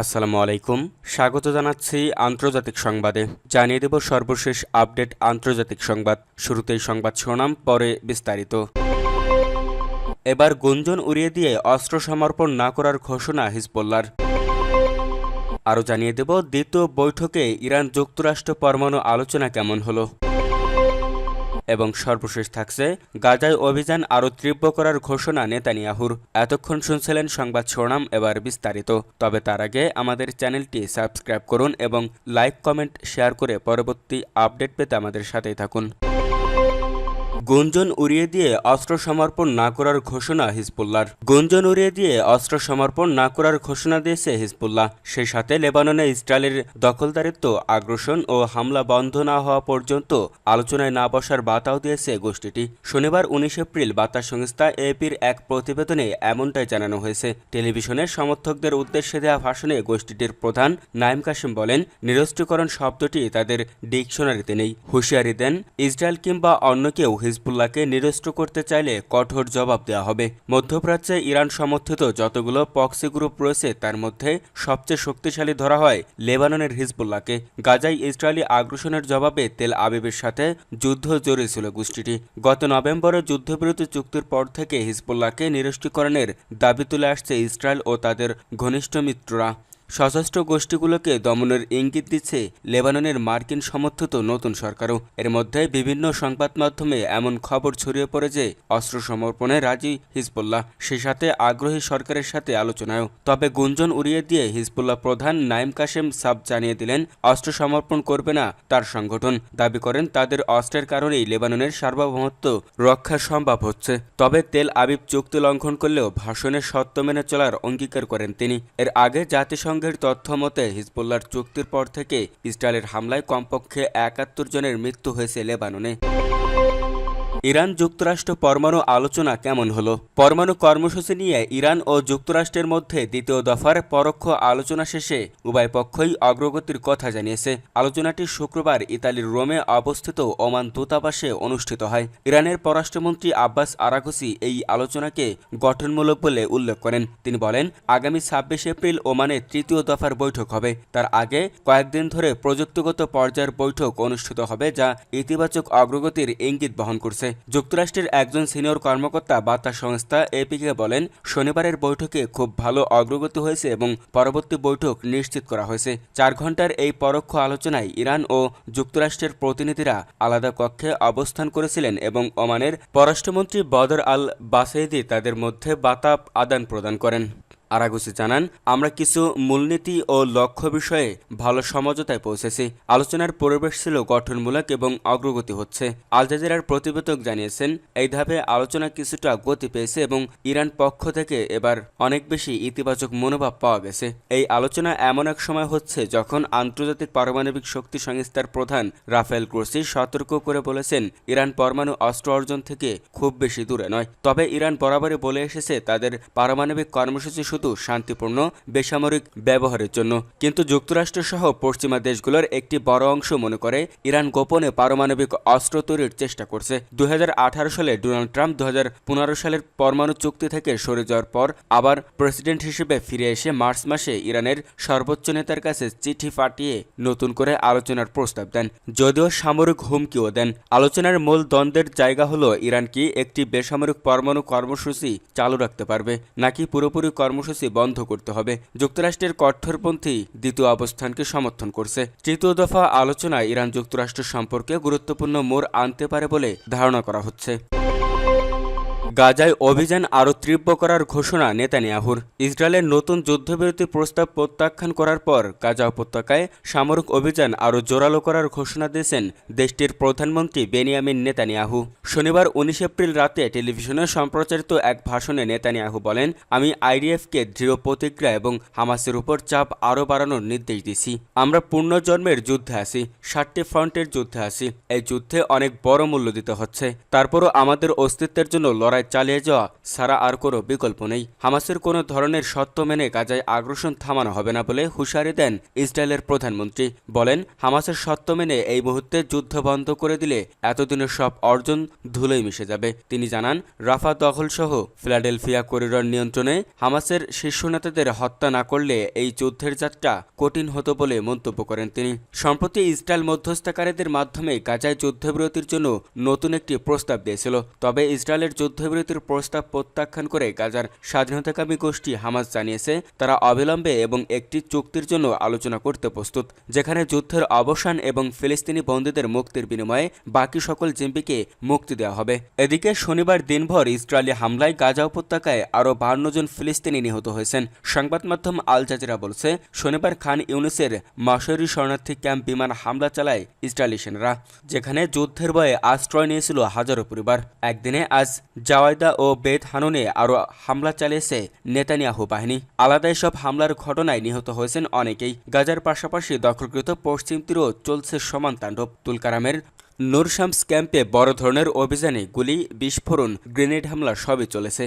আসসালামু আলাইকুম। স্বাগত জানাচ্ছি আন্তর্জাতিক সংবাদে। জানিয়ে দেব সর্বশেষ আপডেট আন্তর্জাতিক সংবাদ। শুরুতেই সংবাদ শোনাম পরে বিস্তারিত। এবার গুঞ্জন উড়িয়ে দিয়ে অস্ত্র সমর্পণ না করার ঘোষণা হিজবুল্লার আরও জানিয়ে দেব, দ্বিতীয় বৈঠকে ইরান যুক্তরাষ্ট্র পরমাণু আলোচনা কেমন হলো? এবং সর্বশেষ থাকছে গাজায় অভিযান আরও তীব্র করার ঘোষণা নেতানিয়াহুর। এতক্ষণ শুনছিলেন সংবাদ শিরোনাম এবার বিস্তারিত। তবে তার আগে আমাদের চ্যানেলটি সাবস্ক্রাইব করুন এবং লাইক, কমেন্ট, শেয়ার করে পরবর্তী আপডেট পেতে আমাদের সাথেই থাকুন। গুঞ্জন উড়িয়ে দিয়ে অস্ত্র সমর্পণ না করার ঘোষণা হিজবুল্লার গুঞ্জন উড়িয়ে দিয়ে অস্ত্র সমর্পণ না করার ঘোষণা দিয়েছে হিজবুল্লাহ। সেই সাথে লেবাননে ইসরায়েলের দখলদারিত্ব, আগ্রাসন ও হামলা বন্ধ না হওয়া পর্যন্ত আলোচনায় না বসার বার্তাও দিয়েছে গোষ্ঠীটি। শনিবার উনিশ এপ্রিল বার্তা সংস্থা এপির এক প্রতিবেদনে এমনটাই জানানো হয়েছে। টেলিভিশনের সমর্থকদের উদ্দেশ্যে দেওয়া ভাষণে গোষ্ঠীটির প্রধান নাইম কাসিম বলেন, নিরস্ত্রীকরণ শব্দটি তাদের ডিকশনারিতে নেই। হুঁশিয়ারি দেন ইসরায়েল কিংবা অন্য কেউ হিজবুল্লাহকে নিরস্ত্র করতে চাইলে কঠোর জবাব দেওয়া হবে। মধ্যপ্রাচ্যে ইরান সমর্থিত যতগুলো পক্সি গ্রুপ রয়েছে, তার মধ্যে সবচেয়ে শক্তিশালী ধরা হয় লেবাননের হিজবুল্লাহকে। গাজায় ইসরায়েলি আগ্রাসনের জবাবে তেল আবিবের সাথে যুদ্ধ জড়িয়েছিল গোষ্ঠীটি। গত নভেম্বরে যুদ্ধবিরতি চুক্তির পর থেকে হিজবুল্লাহকে নিরস্ত্রীকরণের দাবি তুলে আসছে ইসরায়েল ও তাদের ঘনিষ্ঠ মিত্ররা। সশস্ত্র গোষ্ঠীগুলোকে দমনের ইঙ্গিত দিচ্ছে লেবাননের মার্কিন সমর্থিত নতুন সরকারও। এর মধ্যে বিভিন্ন সংবাদ মাধ্যমে এমন খবর ছড়িয়ে পড়ে যে, অস্ত্র সমর্পণে রাজি হিজবুল্লাহ। সে সাথে আগ্রহী সরকারের সাথে আলোচনায়ও। তবে গুঞ্জন উড়িয়ে দিয়ে হিজবুল্লাহ প্রধান নাইম কাশেম সাব জানিয়ে দিলেন, অস্ত্র সমর্পণ করবে না তার সংগঠন। দাবি করেন, তাদের অস্ত্রের কারণেই লেবাননের সার্বভৌমত্ব রক্ষা সম্ভব হচ্ছে। তবে তেল আবিব চুক্তি লঙ্ঘন করলেও ভাষণের সত্য মেনে চলার অঙ্গীকার করেন তিনি। এর আগে জাতিসংঘ জাতিসংঘের তথ্য মতে হিজবুল্লার চুক্তির পর থেকে ইসরায়েলের হামলায় কমপক্ষে একাত্তর জনের মৃত্যু হয়েছে লেবাননে। ইরান যুক্তরাষ্ট্র পরমাণু আলোচনা কেমন হলো? পরমাণু কর্মসূচি নিয়ে ইরান ও যুক্তরাষ্ট্রের মধ্যে দ্বিতীয় দফার পরোক্ষ আলোচনা শেষে উভয় পক্ষই অগ্রগতির কথা জানিয়েছে। আলোচনাটি শুক্রবার ইতালির রোমে অবস্থিত ওমান দূতাবাসে অনুষ্ঠিত হয়। ইরানের পররাষ্ট্রমন্ত্রী আব্বাস আরাঘসি এই আলোচনাকে গঠনমূলক বলে উল্লেখ করেন। তিনি বলেন, আগামী ছাব্বিশ এপ্রিল ওমানে তৃতীয় দফার বৈঠক হবে। তার আগে কয়েকদিন ধরে প্রযুক্তিগত পর্যায়ের বৈঠক অনুষ্ঠিত হবে যা ইতিবাচক অগ্রগতির ইঙ্গিত বহন করছে। যুক্তরাষ্ট্রের একজন সিনিয়র কর্মকর্তা বার্তা সংস্থা এপিকে বলেন, শনিবারের বৈঠকে খুব ভালো অগ্রগতি হয়েছে এবং পরবর্তী বৈঠক নিশ্চিত করা হয়েছে। চার ঘণ্টার এই পরোক্ষ আলোচনায় ইরান ও যুক্তরাষ্ট্রের প্রতিনিধিরা আলাদা কক্ষে অবস্থান করেছিলেন এবং ওমানের পররাষ্ট্রমন্ত্রী বদর আল বাসেদি তাদের মধ্যে বাতাপ আদান প্রদান করেন। আরাগুসি জানান, আমরা কিছু মূলনীতি ও লক্ষ্য বিষয়ে ভালো সমঝোতায় পৌঁছেছি। আলোচনার পরিবেশ ছিল গঠনমূলক এবং অগ্রগতি হচ্ছে। আল জাজিরার প্রতিবেদক জানিয়েছেন, এই ধাপে আলোচনা কিছুটা গতি পেয়েছে এবং ইরান পক্ষ থেকে এবার অনেক বেশি ইতিবাচক মনোভাব পাওয়া গেছে। এই আলোচনা এমন এক সময় হচ্ছে যখন আন্তর্জাতিক পারমাণবিক শক্তি সংস্থার প্রধান রাফেল ক্রোসি সতর্ক করে বলেছেন, ইরান পরমাণু অস্ত্র অর্জন থেকে খুব বেশি দূরে নয়। তবে ইরান বরাবরই বলে এসেছে, তাদের পারমাণবিক কর্মসূচি শুধু শুধু শান্তিপূর্ণ, বেসামরিক ব্যবহারের জন্য। কিন্তু যুক্তরাষ্ট্র সহ পশ্চিমা দেশগুলোর একটি বড় অংশ মনে করে, ইরান গোপনে পারমাণবিক অস্ত্র তৈরির চেষ্টা করছে। দু হাজার আঠারো সালে ডোনাল্ড ট্রাম্প দু সালের পরমাণু চুক্তি থেকে সরে যাওয়ার পর আবার প্রেসিডেন্ট হিসেবে ফিরে এসে মার্চ মাসে ইরানের সর্বোচ্চ নেতার কাছে চিঠি পাঠিয়ে নতুন করে আলোচনার প্রস্তাব দেন। যদিও সামরিক হুমকিও দেন। আলোচনার মূল দ্বন্দ্বের জায়গা হলো, ইরান কি একটি বেসামরিক পরমাণু কর্মসূচি চালু রাখতে পারবে, নাকি পুরোপুরি কর্মসূচি কর্মসূচি বন্ধ করতে হবে। যুক্তরাষ্ট্রের কঠোরপন্থী দ্বিতীয় অবস্থানকে সমর্থন করছে। তৃতীয় দফা আলোচনায় ইরান যুক্তরাষ্ট্র সম্পর্কে গুরুত্বপূর্ণ মোড় আনতে পারে বলে ধারণা করা হচ্ছে। গাজায় অভিযান আরও তীব্র করার ঘোষণা নেতানিয়াহুর। ইসরায়েলের নতুন যুদ্ধবিরতি প্রস্তাব প্রত্যাখ্যান করার পর গাজা উপত্যকায় সামরিক অভিযান আরও জোরালো করার ঘোষণা দিয়েছেন দেশটির প্রধানমন্ত্রী বেনিয়ামিন নেতানিয়াহু। শনিবার উনিশ এপ্রিল রাতে টেলিভিশনে সম্প্রচারিত এক ভাষণে নেতানিয়াহু বলেন, আমি আইডিএফকে দৃঢ় প্রতিক্রিয়া এবং হামাসের উপর চাপ আরও বাড়ানোর নির্দেশ দিছি আমরা পূর্ণজন্মের যুদ্ধে আছি ষাটটি ফ্রন্টের যুদ্ধে আছি। এই যুদ্ধে অনেক বড় মূল্য দিতে হচ্ছে। তারপরও আমাদের অস্তিত্বের জন্য লড়াই লড়াই চালিয়ে যাওয়া ছাড়া আর কোনো বিকল্প নেই। হামাসের কোনো ধরনের সত্য মেনে গাজায় আগ্রাসন থামানো হবে না বলে হুঁশিয়ারি দেন ইসরায়েলের প্রধানমন্ত্রী। বলেন, হামাসের সত্য মেনে এই মুহূর্তে যুদ্ধ বন্ধ করে দিলে এতদিনের সব অর্জন ধুলোয় মিশে যাবে। তিনি জানান, রাফা দখলসহ ফিলাডেলফিয়া করিডর নিয়ন্ত্রণে হামাসের শীর্ষ নেতাদের হত্যা না করলে এই যুদ্ধের যাত্রা কঠিন হতো বলে মন্তব্য করেন তিনি। সম্প্রতি ইসরায়েল মধ্যস্থকারীদের মাধ্যমে গাজায় যুদ্ধবিরতির জন্য নতুন একটি প্রস্তাব দিয়েছিল। তবে ইসরায়েলের যুদ্ধবিরতির প্রস্তাব প্রত্যাখ্যান করে গাজার স্বাধীনতাকামী গোষ্ঠী হামাস জানিয়েছে, তারা অবিলম্বে এবং একটি চুক্তির জন্য আলোচনা করতে প্রস্তুত, যেখানে যুদ্ধের অবসান এবং ফিলিস্তিনি বন্দীদের মুক্তির বিনিময়ে বাকি সকল জিম্বিকে মুক্তি দেওয়া হবে। এদিকে শনিবার দিনভর ইসরায়েলি হামলায় গাজা উপত্যকায় আরও বান্ন জন ফিলিস্তিনি নিহত হয়েছেন। সংবাদ মাধ্যম আল জাজিরা বলছে, শনিবার খান ইউনিসের মাসরি শরণার্থী ক্যাম্প বিমান হামলা চালায় ইসরায়েলি সেনারা, যেখানে যুদ্ধের ভয়ে আশ্রয় নিয়েছিল হাজারো পরিবার। একদিনে আজ জাওয়াইদা ও বেদ হানুনে আরও হামলা চালিয়েছে নেতানিয়াহু বাহিনী। আলাদা এসব হামলার ঘটনায় নিহত হয়েছেন অনেকেই। গাজার পাশাপাশি দখলকৃত পশ্চিম তীরও চলছে সমান তাণ্ডব। তুলকারামের নুরশামস ক্যাম্পে বড় ধরনের অভিযানে গুলি, বিস্ফোরণ, গ্রেনেড হামলা সবই চলেছে।